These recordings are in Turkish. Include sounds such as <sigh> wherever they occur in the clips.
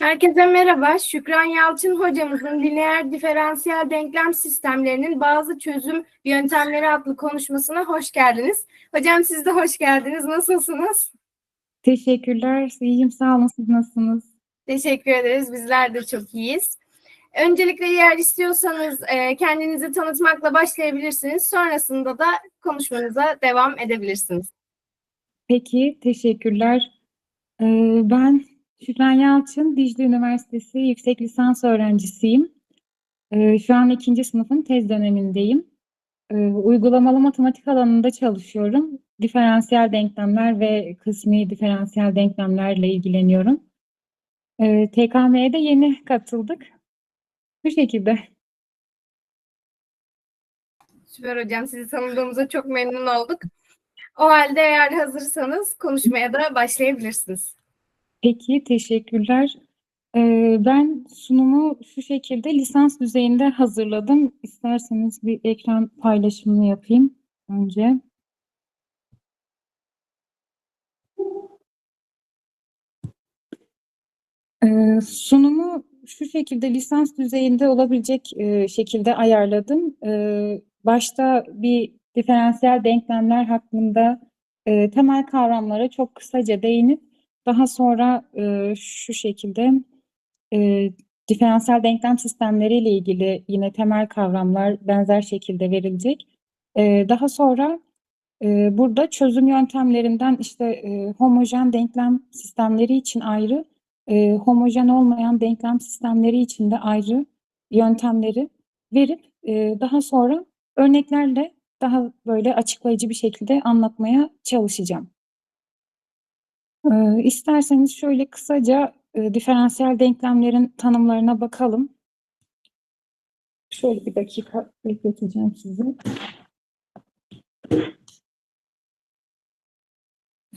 Herkese merhaba. Şükran Yalçın hocamızın lineer diferansiyel denklem sistemlerinin bazı çözüm yöntemleri adlı konuşmasına hoş geldiniz. Hocam siz de hoş geldiniz. Nasılsınız? Teşekkürler. İyiyim. Sağ olun. Siz nasılsınız? Teşekkür ederiz. Bizler de çok iyiyiz. Öncelikle eğer istiyorsanız e, kendinizi tanıtmakla başlayabilirsiniz. Sonrasında da konuşmanıza devam edebilirsiniz. Peki. Teşekkürler. Ee, ben Şükran Yalçın, Dicle Üniversitesi yüksek lisans öğrencisiyim. Ee, şu an ikinci sınıfın tez dönemindeyim. Ee, uygulamalı matematik alanında çalışıyorum. Diferansiyel denklemler ve kısmi diferansiyel denklemlerle ilgileniyorum. Ee, TKM'ye de yeni katıldık. Bu şekilde. Süper hocam. Sizi tanıdığımıza çok memnun olduk. O halde eğer hazırsanız konuşmaya da başlayabilirsiniz. Peki, teşekkürler. Ee, ben sunumu şu şekilde lisans düzeyinde hazırladım. İsterseniz bir ekran paylaşımını yapayım önce. Ee, sunumu şu şekilde lisans düzeyinde olabilecek e, şekilde ayarladım. Ee, başta bir diferansiyel denklemler hakkında e, temel kavramlara çok kısaca değinip daha sonra e, şu şekilde e, diferansiyel denklem sistemleriyle ilgili yine temel kavramlar benzer şekilde verilecek. E, daha sonra e, burada çözüm yöntemlerinden işte e, homojen denklem sistemleri için ayrı, e, homojen olmayan denklem sistemleri için de ayrı yöntemleri verip e, daha sonra örneklerle daha böyle açıklayıcı bir şekilde anlatmaya çalışacağım. Ee, isterseniz şöyle kısaca e, diferansiyel denklemlerin tanımlarına bakalım. Şöyle bir dakika bekleteceğim sizi.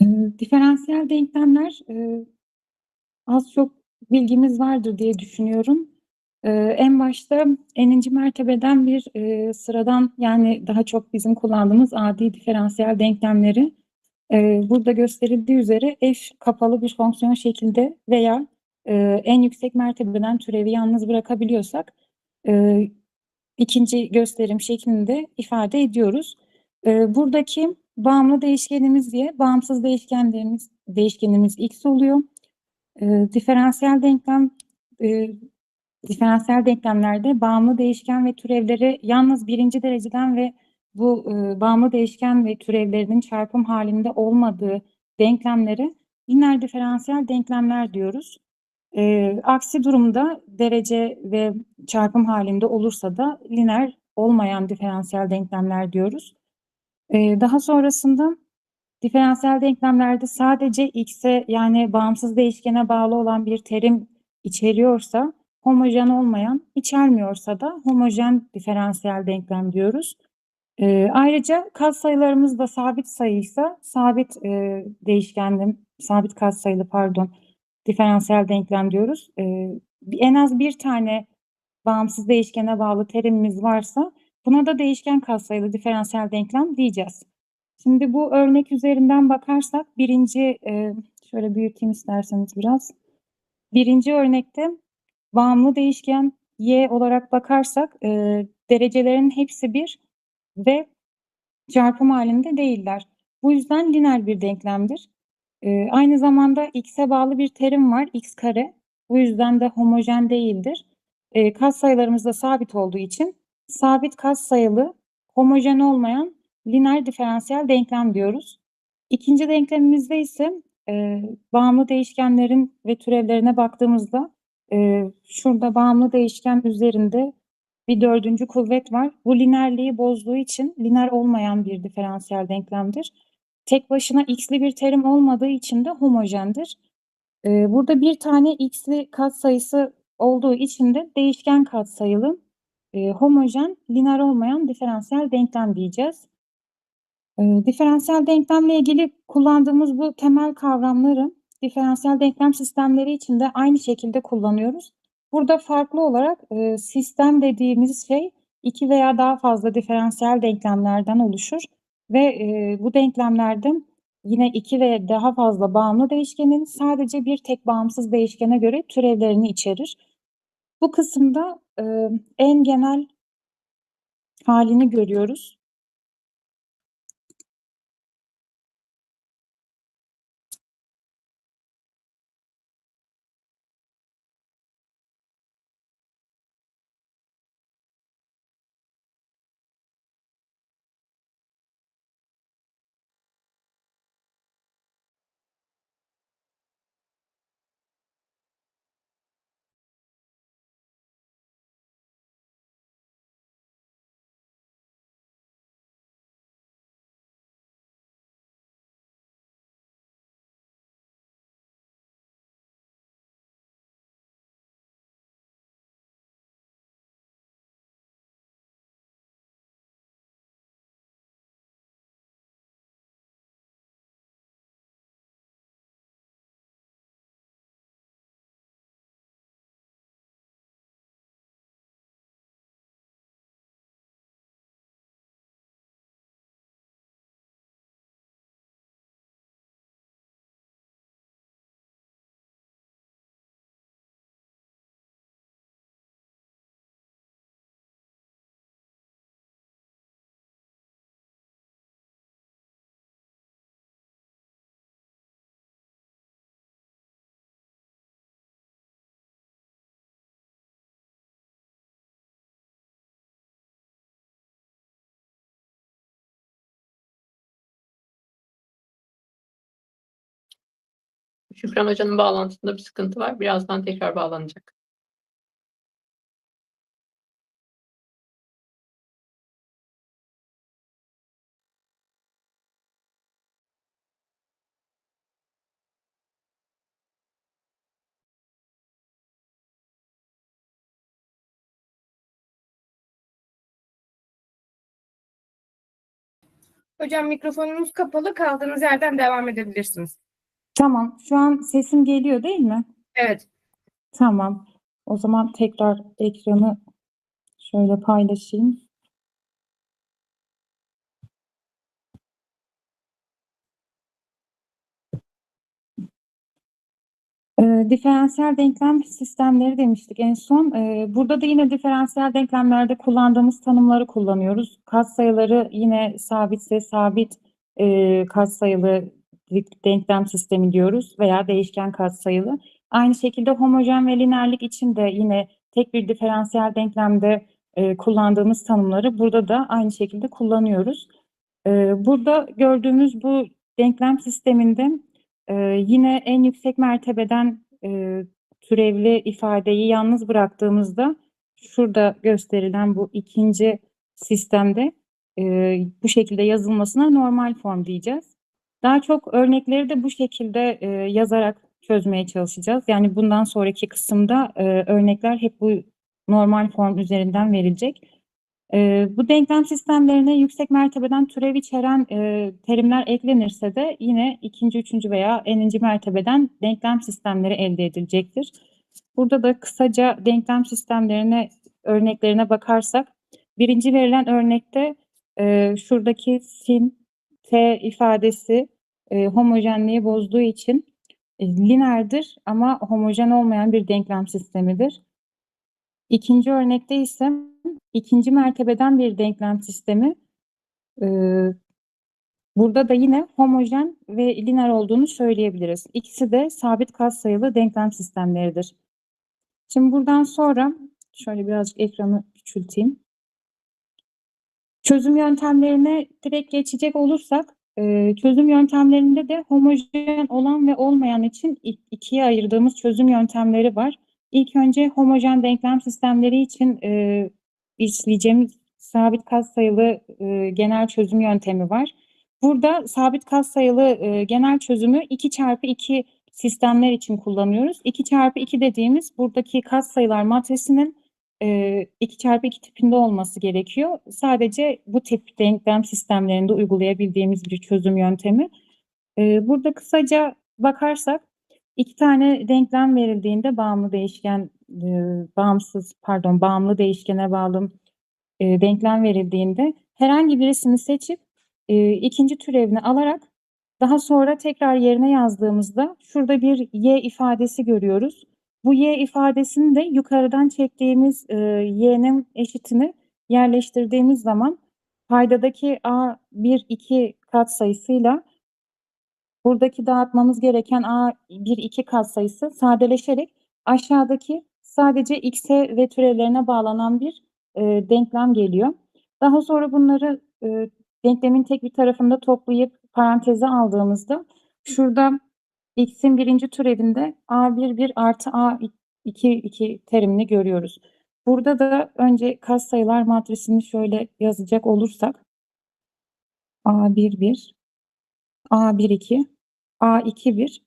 Ee, diferansiyel denklemler e, az çok bilgimiz vardır diye düşünüyorum. Ee, en başta eninci mertebeden bir e, sıradan yani daha çok bizim kullandığımız adi diferansiyel denklemleri burada gösterildiği üzere f kapalı bir fonksiyon şekilde veya e, en yüksek mertebeden türevi yalnız bırakabiliyorsak e, ikinci gösterim şeklinde ifade ediyoruz. E, buradaki bağımlı değişkenimiz diye bağımsız değişkenlerimiz değişkenimiz x oluyor. Diferansiyel denklem diferansiyel denklemlerde bağımlı değişken ve türevleri yalnız birinci dereceden ve bu e, bağımlı değişken ve türevlerinin çarpım halinde olmadığı denklemleri lineer diferansiyel denklemler diyoruz. E, aksi durumda derece ve çarpım halinde olursa da lineer olmayan diferansiyel denklemler diyoruz. E, daha sonrasında diferansiyel denklemlerde sadece x'e yani bağımsız değişkene bağlı olan bir terim içeriyorsa homojen olmayan, içermiyorsa da homojen diferansiyel denklem diyoruz. E, ayrıca katsayılarımız da sabit sayıysa sabit e, değişkenli, sabit katsayılı pardon, diferansiyel denklem diyoruz. E, en az bir tane bağımsız değişkene bağlı terimimiz varsa buna da değişken katsayılı diferansiyel denklem diyeceğiz. Şimdi bu örnek üzerinden bakarsak birinci, e, şöyle büyüteyim isterseniz biraz. Birinci örnekte bağımlı değişken y olarak bakarsak e, derecelerin hepsi bir ve çarpım halinde değiller. Bu yüzden lineer bir denklemdir. Ee, aynı zamanda x'e bağlı bir terim var, x kare. Bu yüzden de homojen değildir. Ee, katsayılarımız da sabit olduğu için sabit katsayılı, homojen olmayan lineer diferansiyel denklem diyoruz. İkinci denklemimizde ise e, bağımlı değişkenlerin ve türevlerine baktığımızda e, şurada bağımlı değişken üzerinde bir dördüncü kuvvet var. Bu linerliği bozduğu için lineer olmayan bir diferansiyel denklemdir. Tek başına x'li bir terim olmadığı için de homojendir. Ee, burada bir tane x'li katsayısı olduğu için de değişken katsayılı, e, homojen, lineer olmayan diferansiyel denklem diyeceğiz. E, diferansiyel denklemle ilgili kullandığımız bu temel kavramları diferansiyel denklem sistemleri için de aynı şekilde kullanıyoruz. Burada farklı olarak e, sistem dediğimiz şey iki veya daha fazla diferansiyel denklemlerden oluşur ve e, bu denklemlerde yine iki ve daha fazla bağımlı değişkenin sadece bir tek bağımsız değişkene göre türevlerini içerir. Bu kısımda e, en genel halini görüyoruz. Şükran Hoca'nın bağlantısında bir sıkıntı var. Birazdan tekrar bağlanacak. Hocam mikrofonunuz kapalı. Kaldığınız yerden devam edebilirsiniz. Tamam, şu an sesim geliyor değil mi? Evet. Tamam. O zaman tekrar ekranı şöyle paylaşayım. Ee, diferansiyel denklem sistemleri demiştik en son. Ee, burada da yine diferansiyel denklemlerde kullandığımız tanımları kullanıyoruz. Katsayıları yine sabitse sabit e, katsayılı denklem sistemi diyoruz veya değişken katsayılı. Aynı şekilde homojen ve lineerlik için de yine tek bir diferansiyel denklemde e, kullandığımız tanımları burada da aynı şekilde kullanıyoruz. E, burada gördüğümüz bu denklem sisteminde e, yine en yüksek mertebeden e, türevli ifadeyi yalnız bıraktığımızda şurada gösterilen bu ikinci sistemde e, bu şekilde yazılmasına normal form diyeceğiz. Daha çok örnekleri de bu şekilde e, yazarak çözmeye çalışacağız. Yani bundan sonraki kısımda e, örnekler hep bu normal form üzerinden verilecek. E, bu denklem sistemlerine yüksek mertebeden türev içeren e, terimler eklenirse de yine ikinci, üçüncü veya eninci mertebeden denklem sistemleri elde edilecektir. Burada da kısaca denklem sistemlerine örneklerine bakarsak birinci verilen örnekte e, şuradaki sin t ifadesi e, homojenliği bozduğu için e, lineerdir ama homojen olmayan bir denklem sistemidir. İkinci örnekte ise ikinci mertebeden bir denklem sistemi e, burada da yine homojen ve lineer olduğunu söyleyebiliriz. İkisi de sabit katsayılı denklem sistemleridir. Şimdi buradan sonra şöyle birazcık ekranı küçülteyim. Çözüm yöntemlerine direkt geçecek olursak e, çözüm yöntemlerinde de homojen olan ve olmayan için ikiye ayırdığımız çözüm yöntemleri var. İlk önce homojen denklem sistemleri için e, işleyeceğimiz sabit katsayılı e, genel çözüm yöntemi var. Burada sabit katsayılı e, genel çözümü 2 çarpı 2 sistemler için kullanıyoruz. 2 çarpı 2 dediğimiz buradaki katsayılar matrisinin e, 2 çarpı 2 tipinde olması gerekiyor. Sadece bu tip denklem sistemlerinde uygulayabildiğimiz bir çözüm yöntemi. E, burada kısaca bakarsak iki tane denklem verildiğinde bağımlı değişken, e, bağımsız pardon bağımlı değişkene bağlı e, denklem verildiğinde herhangi birisini seçip ikinci türevini alarak Daha sonra tekrar yerine yazdığımızda şurada bir y ifadesi görüyoruz. Bu y ifadesini de yukarıdan çektiğimiz e, y'nin eşitini yerleştirdiğimiz zaman paydadaki a1 2 katsayısıyla buradaki dağıtmamız gereken a1 2 katsayısı sadeleşerek aşağıdaki sadece x'e ve türevlerine bağlanan bir e, denklem geliyor. Daha sonra bunları e, denklemin tek bir tarafında toplayıp paranteze aldığımızda şurada x'in birinci türevinde a1 1 artı a2 2 terimini görüyoruz. Burada da önce katsayılar matrisini şöyle yazacak olursak a1 1 a1 2 a2 1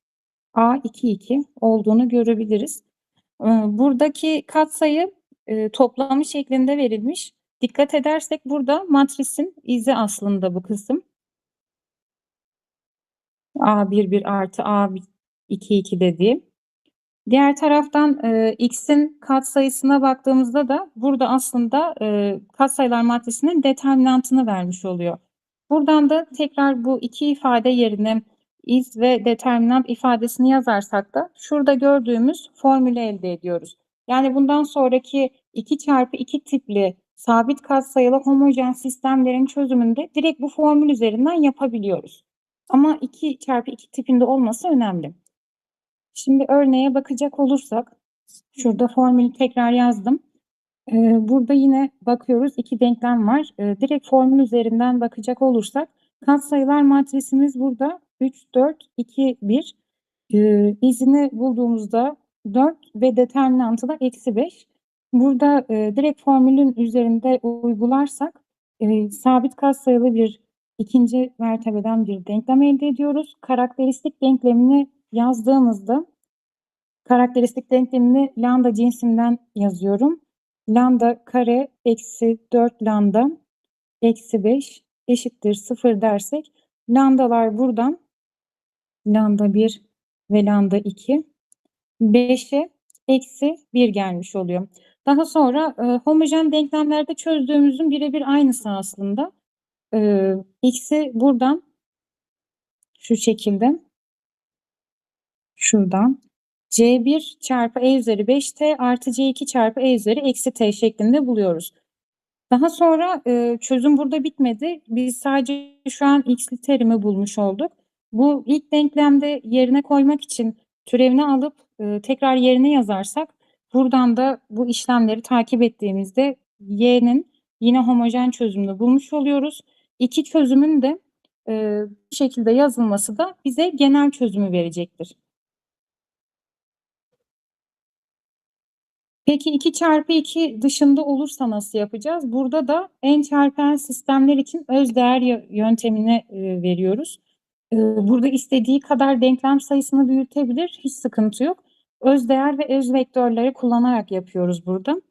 a2 2 olduğunu görebiliriz. Ee, Buradaki katsayı e, toplamı şeklinde verilmiş. Dikkat edersek burada matrisin izi aslında bu kısım. A1 1 artı A2 2 dediğim. Diğer taraftan e, x'in katsayısına baktığımızda da burada aslında e, katsayılar matrisinin determinantını vermiş oluyor. Buradan da tekrar bu iki ifade yerine iz ve determinant ifadesini yazarsak da şurada gördüğümüz formülü elde ediyoruz. Yani bundan sonraki 2 çarpı 2 tipli sabit katsayılı homojen sistemlerin çözümünde direkt bu formül üzerinden yapabiliyoruz. Ama 2 çarpı 2 tipinde olması önemli. Şimdi örneğe bakacak olursak, şurada formülü tekrar yazdım. Ee, burada yine bakıyoruz iki denklem var. Ee, direkt formül üzerinden bakacak olursak, katsayılar matrisimiz burada 3, 4, 2, 1. Ee, izini bulduğumuzda 4 ve determinantı da eksi 5. Burada e, direkt formülün üzerinde uygularsak e, sabit katsayılı bir ikinci mertebeden bir denklem elde ediyoruz. Karakteristik denklemini yazdığımızda karakteristik denklemini lambda cinsinden yazıyorum. Lambda kare eksi 4 lambda eksi 5 eşittir 0 dersek lambdalar buradan lambda 1 ve lambda 2 5'e eksi 1 gelmiş oluyor. Daha sonra e, homojen denklemlerde çözdüğümüzün birebir aynısı aslında. E, x'i buradan şu şekilde şuradan c1 çarpı e üzeri 5t artı c2 çarpı e üzeri eksi t şeklinde buluyoruz. Daha sonra e, çözüm burada bitmedi. Biz sadece şu an x'li terimi bulmuş olduk. Bu ilk denklemde yerine koymak için türevini alıp e, tekrar yerine yazarsak buradan da bu işlemleri takip ettiğimizde y'nin yine homojen çözümünü bulmuş oluyoruz. İki çözümün de e, bu şekilde yazılması da bize genel çözümü verecektir. Peki 2 çarpı 2 dışında olursa nasıl yapacağız? Burada da en çarpan sistemler için öz değer yö- yöntemini e, veriyoruz. E, burada istediği kadar denklem sayısını büyütebilir, hiç sıkıntı yok. Öz değer ve öz vektörleri kullanarak yapıyoruz burada.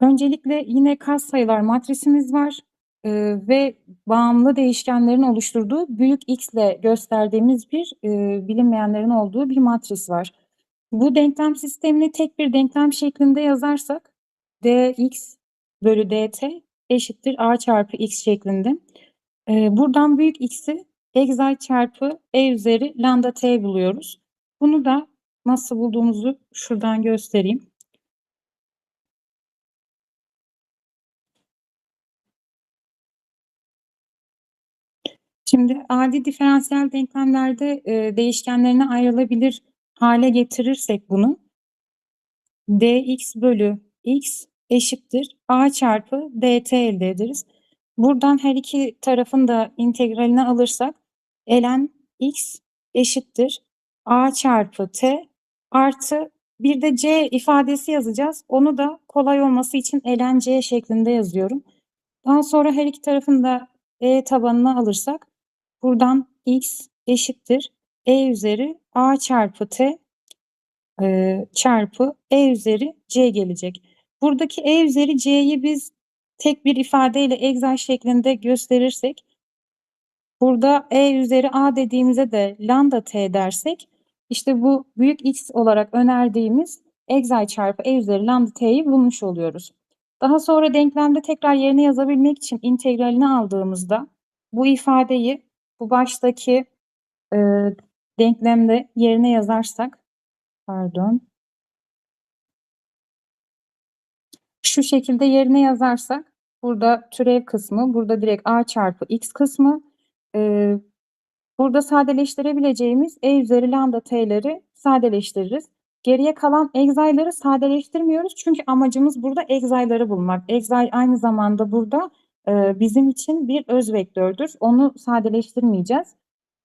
Öncelikle yine katsayılar matrisimiz var e, ve bağımlı değişkenlerin oluşturduğu büyük x ile gösterdiğimiz bir e, bilinmeyenlerin olduğu bir matris var. Bu denklem sistemini tek bir denklem şeklinde yazarsak dx bölü dt eşittir a çarpı x şeklinde. Ee, buradan büyük x'i exi çarpı e üzeri lambda t buluyoruz. Bunu da nasıl bulduğumuzu şuradan göstereyim. Şimdi adi diferansiyel denklemlerde e, değişkenlerine ayrılabilir hale getirirsek bunu dx bölü x eşittir a çarpı dt elde ederiz. Buradan her iki tarafın da integralini alırsak ln x eşittir a çarpı t artı bir de c ifadesi yazacağız. Onu da kolay olması için ln c şeklinde yazıyorum. Daha sonra her iki tarafın da e tabanına alırsak buradan x eşittir e üzeri a çarpı t e, çarpı e üzeri c gelecek. Buradaki e üzeri c'yi biz tek bir ifadeyle egzal şeklinde gösterirsek burada e üzeri a dediğimize de lambda t dersek işte bu büyük x olarak önerdiğimiz egzal çarpı e üzeri lambda t'yi bulmuş oluyoruz. Daha sonra denklemde tekrar yerine yazabilmek için integralini aldığımızda bu ifadeyi bu baştaki e, denklemde yerine yazarsak pardon şu şekilde yerine yazarsak burada türev kısmı burada direkt a çarpı x kısmı e, burada sadeleştirebileceğimiz e üzeri lambda t'leri sadeleştiririz. Geriye kalan exa'ları sadeleştirmiyoruz çünkü amacımız burada exa'ları bulmak. Exa aynı zamanda burada bizim için bir öz vektördür. Onu sadeleştirmeyeceğiz.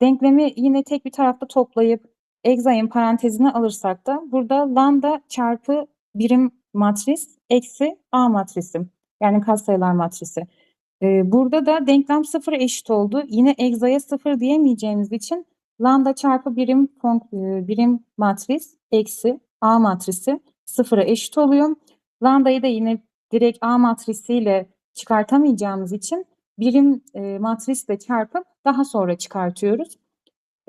Denklemi yine tek bir tarafta toplayıp exa'nın parantezine alırsak da burada lambda çarpı birim matris eksi a matrisi. Yani katsayılar matrisi. Burada da denklem sıfıra eşit oldu. Yine exa'ya sıfır diyemeyeceğimiz için lambda çarpı birim birim matris eksi a matrisi sıfıra eşit oluyor. Lambdayı da yine direkt a matrisiyle çıkartamayacağımız için birim e, matrisle çarpıp daha sonra çıkartıyoruz.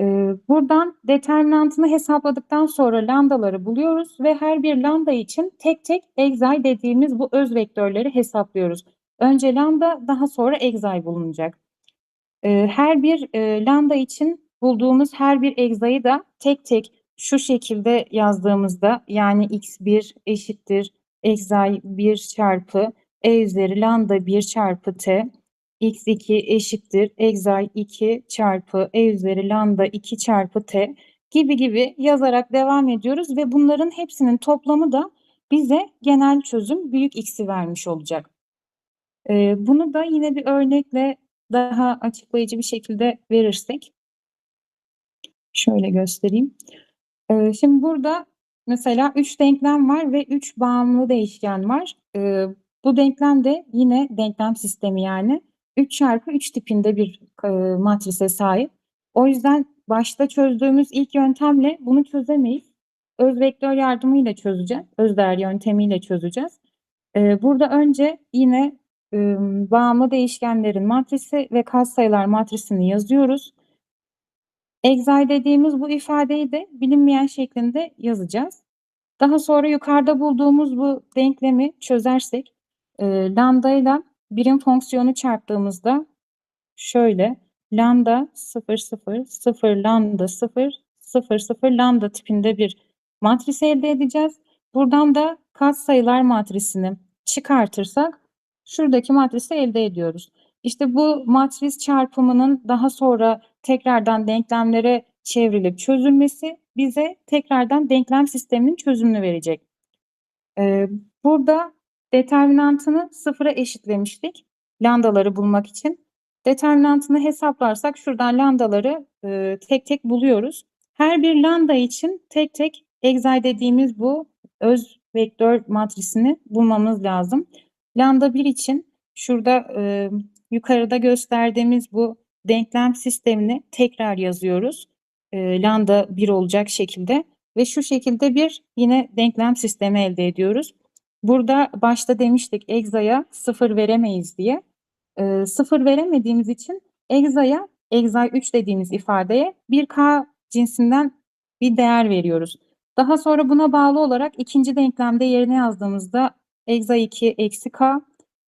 E, buradan determinantını hesapladıktan sonra lambdaları buluyoruz ve her bir lambda için tek tek exi dediğimiz bu öz vektörleri hesaplıyoruz. Önce lambda daha sonra exi bulunacak. E, her bir e, lambda için bulduğumuz her bir exa'yı da tek tek şu şekilde yazdığımızda yani x1 eşittir exi 1 çarpı e üzeri lambda 1 çarpı t x2 eşittir exi 2 çarpı e üzeri lambda 2 çarpı t gibi gibi yazarak devam ediyoruz ve bunların hepsinin toplamı da bize genel çözüm büyük x'i vermiş olacak. Ee, bunu da yine bir örnekle daha açıklayıcı bir şekilde verirsek şöyle göstereyim. Ee, şimdi burada mesela 3 denklem var ve 3 bağımlı değişken var. Ee, bu denklem de yine denklem sistemi yani 3 çarpı 3 tipinde bir e, matrise sahip. O yüzden başta çözdüğümüz ilk yöntemle bunu çözemeyiz. Öz vektör yardımıyla çözeceğiz. Özdeğer yöntemiyle çözeceğiz. Ee, burada önce yine e, bağımlı değişkenlerin matrisi ve katsayılar matrisini yazıyoruz. Exi dediğimiz bu ifadeyi de bilinmeyen şeklinde yazacağız. Daha sonra yukarıda bulduğumuz bu denklemi çözersek e, lambda ile birim fonksiyonu çarptığımızda şöyle lambda 0 0 0 lambda 0 0 0 lambda tipinde bir matris elde edeceğiz. Buradan da katsayılar matrisini çıkartırsak şuradaki matrisi elde ediyoruz. İşte bu matris çarpımının daha sonra tekrardan denklemlere çevrilip çözülmesi bize tekrardan denklem sisteminin çözümünü verecek. Ee, burada determinantını sıfıra eşitlemiştik lambdaları bulmak için. Determinantını hesaplarsak şuradan lambdaları e, tek tek buluyoruz. Her bir lambda için tek tek exi dediğimiz bu öz vektör matrisini bulmamız lazım. Lambda 1 için şurada e, yukarıda gösterdiğimiz bu denklem sistemini tekrar yazıyoruz. E, lambda 1 olacak şekilde ve şu şekilde bir yine denklem sistemi elde ediyoruz. Burada başta demiştik exa'ya sıfır veremeyiz diye. E, sıfır veremediğimiz için exa'ya exi 3 dediğimiz ifadeye bir k cinsinden bir değer veriyoruz. Daha sonra buna bağlı olarak ikinci denklemde yerine yazdığımızda exi 2 eksi k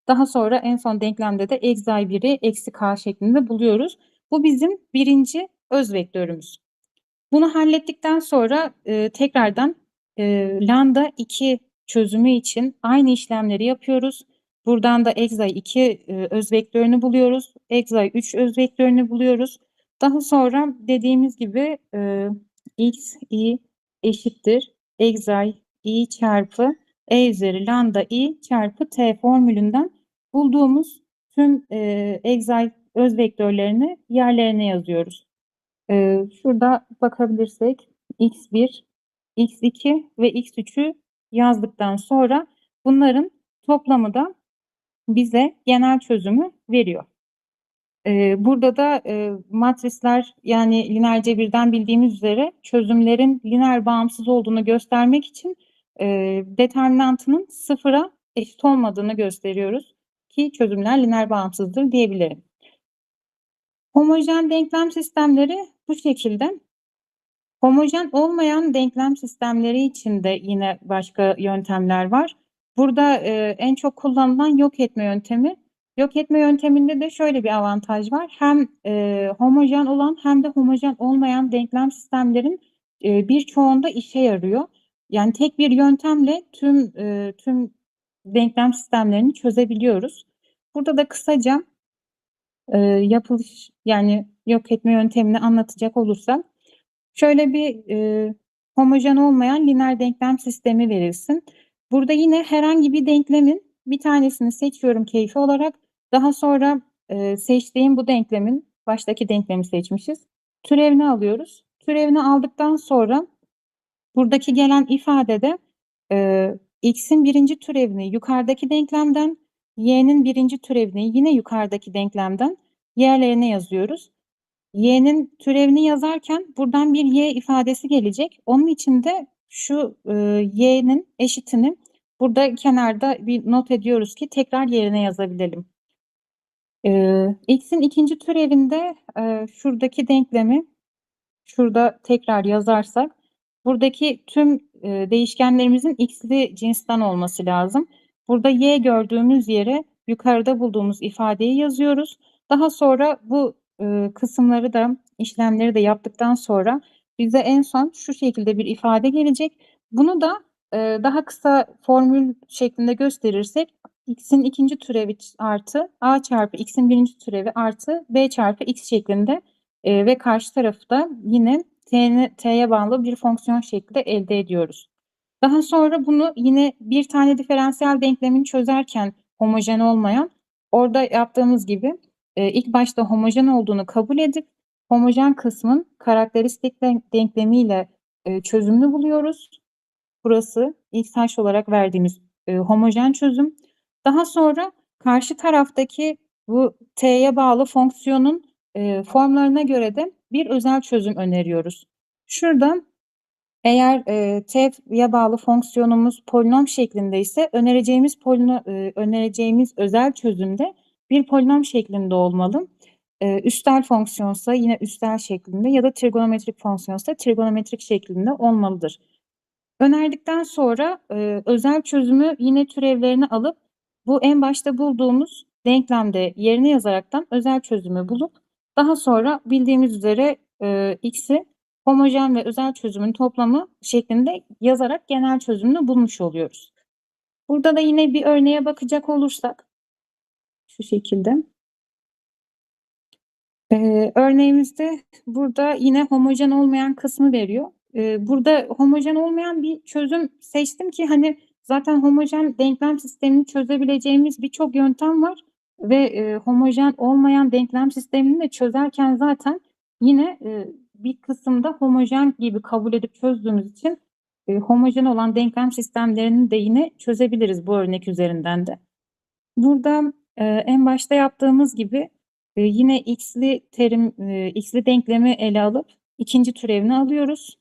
daha sonra en son denklemde de exi 1'i eksi k şeklinde buluyoruz. Bu bizim birinci öz vektörümüz. Bunu hallettikten sonra e, tekrardan e, lambda 2 çözümü için aynı işlemleri yapıyoruz. Buradan da exi 2 e, öz vektörünü buluyoruz. Exi 3 öz vektörünü buluyoruz. Daha sonra dediğimiz gibi e, x, i eşittir. Exi i çarpı e üzeri lambda i çarpı t formülünden bulduğumuz tüm e, exi öz vektörlerini yerlerine yazıyoruz. E, şurada bakabilirsek x1, x2 ve x3'ü yazdıktan sonra bunların toplamı da bize genel çözümü veriyor. E, burada da e, matrisler yani lineer cebirden bildiğimiz üzere çözümlerin lineer bağımsız olduğunu göstermek için e, determinantının sıfıra eşit olmadığını gösteriyoruz ki çözümler lineer bağımsızdır diyebilirim. Homojen denklem sistemleri bu şekilde. Homojen olmayan denklem sistemleri için de yine başka yöntemler var. Burada e, en çok kullanılan yok etme yöntemi yok etme yönteminde de şöyle bir avantaj var. Hem e, homojen olan hem de homojen olmayan denklem sistemlerin e, birçoğunda işe yarıyor. Yani tek bir yöntemle tüm e, tüm denklem sistemlerini çözebiliyoruz. Burada da kısaca e, yapılış yani yok etme yöntemini anlatacak olursak şöyle bir e, homojen olmayan lineer denklem sistemi verilsin. Burada yine herhangi bir denklemin bir tanesini seçiyorum keyfi olarak. Daha sonra e, seçtiğim bu denklemin baştaki denklemi seçmişiz. Türevini alıyoruz. Türevini aldıktan sonra buradaki gelen ifadede e, x'in birinci türevini yukarıdaki denklemden, y'nin birinci türevini yine yukarıdaki denklemden yerlerine yazıyoruz. Y'nin türevini yazarken buradan bir y ifadesi gelecek. Onun için de şu e, y'nin eşitini burada kenarda bir not ediyoruz ki tekrar yerine yazabilelim. E, x'in ikinci türevinde e, şuradaki denklemi şurada tekrar yazarsak buradaki tüm e, değişkenlerimizin x'li cinsten olması lazım. Burada y gördüğümüz yere yukarıda bulduğumuz ifadeyi yazıyoruz. Daha sonra bu e, kısımları da işlemleri de yaptıktan sonra bize en son şu şekilde bir ifade gelecek. Bunu da e, daha kısa formül şeklinde gösterirsek x'in ikinci türevi artı a çarpı x'in birinci türevi artı b çarpı x şeklinde e, ve karşı tarafı da yine t'ye bağlı bir fonksiyon şeklinde elde ediyoruz. Daha sonra bunu yine bir tane diferansiyel denklemini çözerken homojen olmayan orada yaptığımız gibi e, ilk başta homojen olduğunu kabul edip homojen kısmın karakteristik denk- denklemiyle e, çözümünü buluyoruz. Burası ilk taş olarak verdiğimiz e, homojen çözüm. Daha sonra karşı taraftaki bu t'ye bağlı fonksiyonun e, formlarına göre de bir özel çözüm öneriyoruz. Şurada eğer e, t'ye bağlı fonksiyonumuz polinom şeklinde ise önereceğimiz polino, e, önereceğimiz özel çözümde bir polinom şeklinde olmalı. E, üstel fonksiyonsa yine üstel şeklinde ya da trigonometrik fonksiyonsa trigonometrik şeklinde olmalıdır. Önerdikten sonra e, özel çözümü yine türevlerini alıp bu en başta bulduğumuz denklemde yerine yazaraktan özel çözümü bulup daha sonra bildiğimiz üzere e, x'i homojen ve özel çözümün toplamı şeklinde yazarak genel çözümünü bulmuş oluyoruz. Burada da yine bir örneğe bakacak olursak şu şekilde. Ee, örneğimizde burada yine homojen olmayan kısmı veriyor. Ee, burada homojen olmayan bir çözüm seçtim ki hani zaten homojen denklem sistemini çözebileceğimiz birçok yöntem var ve e, homojen olmayan denklem sistemini de çözerken zaten yine e, bir kısımda homojen gibi kabul edip çözdüğümüz için e, homojen olan denklem sistemlerini de yine çözebiliriz bu örnek üzerinden de. Burada e, en başta yaptığımız gibi e, yine x'li terim, e, x'li denklemi ele alıp ikinci türevini alıyoruz.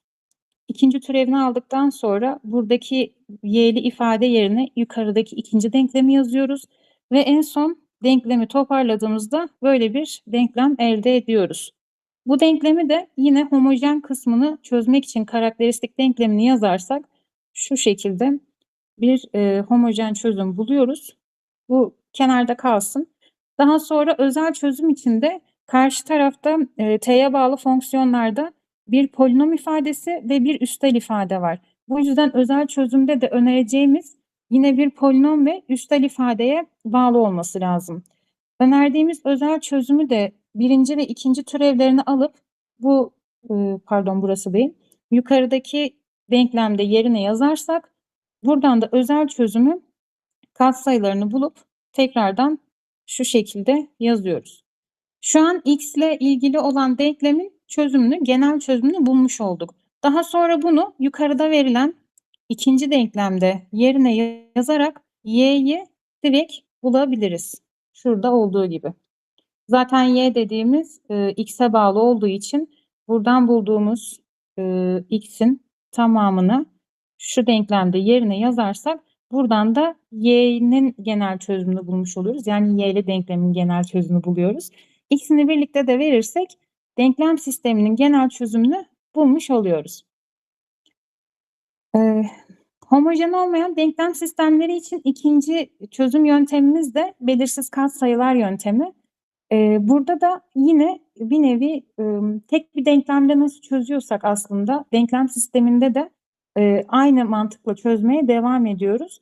İkinci türevini aldıktan sonra buradaki y'li ifade yerine yukarıdaki ikinci denklemi yazıyoruz ve en son denklemi toparladığımızda böyle bir denklem elde ediyoruz. Bu denklemi de yine homojen kısmını çözmek için karakteristik denklemini yazarsak şu şekilde bir e, homojen çözüm buluyoruz. Bu kenarda kalsın. Daha sonra özel çözüm için de karşı tarafta e, t'ye bağlı fonksiyonlarda bir polinom ifadesi ve bir üstel ifade var. Bu yüzden özel çözümde de önereceğimiz yine bir polinom ve üstel ifadeye bağlı olması lazım. Önerdiğimiz özel çözümü de birinci ve ikinci türevlerini alıp bu e, pardon burası değil yukarıdaki denklemde yerine yazarsak buradan da özel çözümü katsayılarını bulup tekrardan şu şekilde yazıyoruz. Şu an x ile ilgili olan denklemin çözümünü, genel çözümünü bulmuş olduk. Daha sonra bunu yukarıda verilen ikinci denklemde yerine yazarak y'yi direkt bulabiliriz. Şurada olduğu gibi. Zaten y dediğimiz e, x'e bağlı olduğu için buradan bulduğumuz e, x'in tamamını şu denklemde yerine yazarsak buradan da y'nin genel çözümünü bulmuş oluruz. Yani y ile denklemin genel çözümünü buluyoruz. İkisini birlikte de verirsek denklem sisteminin genel çözümünü bulmuş oluyoruz. Ee, Homojen olmayan denklem sistemleri için ikinci çözüm yöntemimiz de belirsiz katsayılar yöntemi. Ee, burada da yine bir nevi ım, tek bir denklemde nasıl çözüyorsak aslında denklem sisteminde de e, aynı mantıkla çözmeye devam ediyoruz.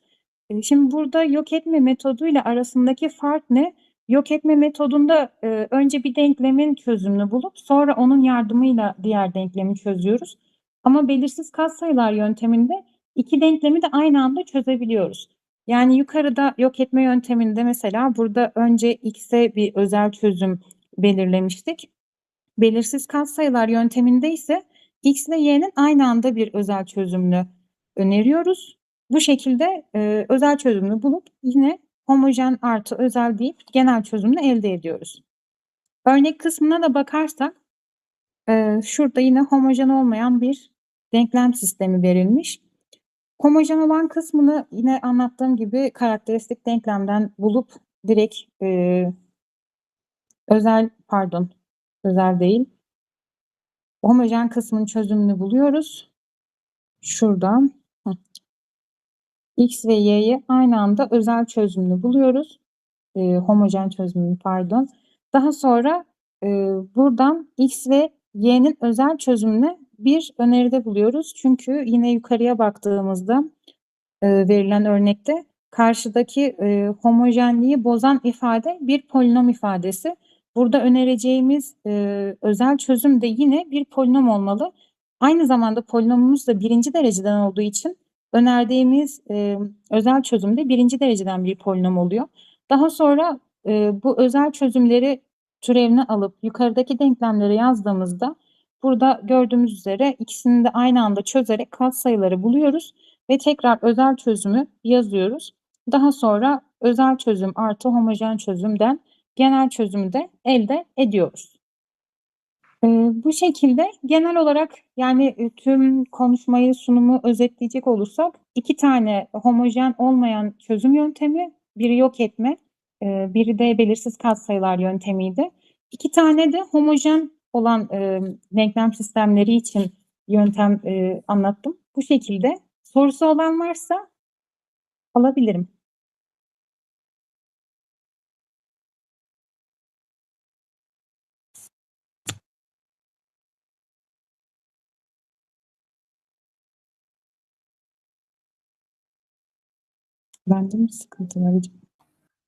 E, Şimdi burada yok etme metoduyla arasındaki fark ne? Yok etme metodunda e, önce bir denklemin çözümünü bulup sonra onun yardımıyla diğer denklemi çözüyoruz. Ama belirsiz katsayılar yönteminde iki denklemi de aynı anda çözebiliyoruz. Yani yukarıda yok etme yönteminde mesela burada önce x'e bir özel çözüm belirlemiştik. Belirsiz katsayılar yönteminde ise x ve y'nin aynı anda bir özel çözümünü öneriyoruz. Bu şekilde e, özel çözümünü bulup yine homojen artı özel deyip genel çözümünü elde ediyoruz. Örnek kısmına da bakarsak e, şurada yine homojen olmayan bir denklem sistemi verilmiş. Homojen olan kısmını yine anlattığım gibi karakteristik denklemden bulup direkt e, özel pardon özel değil homojen kısmın çözümünü buluyoruz. Şuradan x ve y'yi aynı anda özel çözümünü buluyoruz. E, homojen çözümünü pardon. Daha sonra e, buradan x ve y'nin özel çözümüne bir öneride buluyoruz. Çünkü yine yukarıya baktığımızda e, verilen örnekte karşıdaki e, homojenliği bozan ifade bir polinom ifadesi. Burada önereceğimiz e, özel çözüm de yine bir polinom olmalı. Aynı zamanda polinomumuz da birinci dereceden olduğu için önerdiğimiz e, özel çözüm de birinci dereceden bir polinom oluyor. Daha sonra e, bu özel çözümleri türevine alıp yukarıdaki denklemleri yazdığımızda burada gördüğümüz üzere ikisini de aynı anda çözerek katsayıları buluyoruz ve tekrar özel çözümü yazıyoruz. Daha sonra özel çözüm artı homojen çözümden genel çözümü de elde ediyoruz. Ee, bu şekilde genel olarak yani e, tüm konuşmayı sunumu özetleyecek olursak iki tane homojen olmayan çözüm yöntemi, biri yok etme, e, biri de belirsiz katsayılar yöntemiydi. İki tane de homojen olan e, denklem sistemleri için yöntem e, anlattım. Bu şekilde sorusu olan varsa alabilirim. Bende mi sıkıntı var acaba?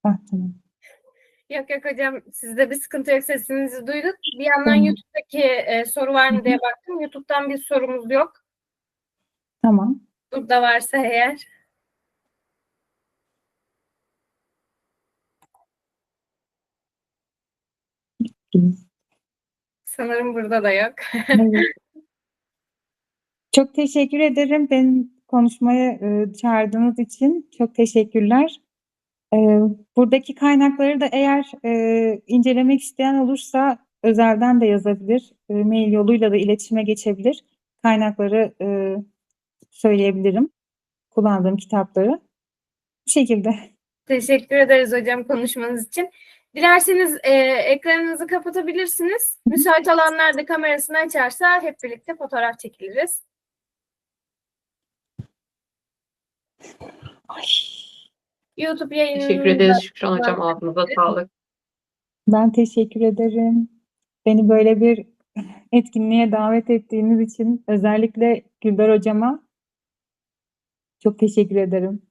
Ah, tamam. Yok yok hocam sizde bir sıkıntı yok sesinizi duyduk. Bir yandan Tamam. YouTube'daki e, soru var mı diye baktım. YouTube'dan bir sorumuz yok. Tamam. Burada varsa eğer. Sanırım burada da yok. <laughs> Evet. Çok teşekkür ederim. Benim konuşmaya e, çağırdığınız için çok teşekkürler. E, buradaki kaynakları da eğer e, incelemek isteyen olursa özelden de yazabilir. E, mail yoluyla da iletişime geçebilir. Kaynakları e, söyleyebilirim. Kullandığım kitapları. Bu şekilde. Teşekkür ederiz hocam konuşmanız için. Dilerseniz e, ekranınızı kapatabilirsiniz. Müsait olanlar da kamerasını açarsa hep birlikte fotoğraf çekiliriz. Ay, YouTube yayınında Teşekkür ederiz Şükran Hocam. Ağzınıza sağlık. ben teşekkür ederim. Beni böyle bir etkinliğe davet ettiğiniz için özellikle Güldar Hocama çok teşekkür ederim.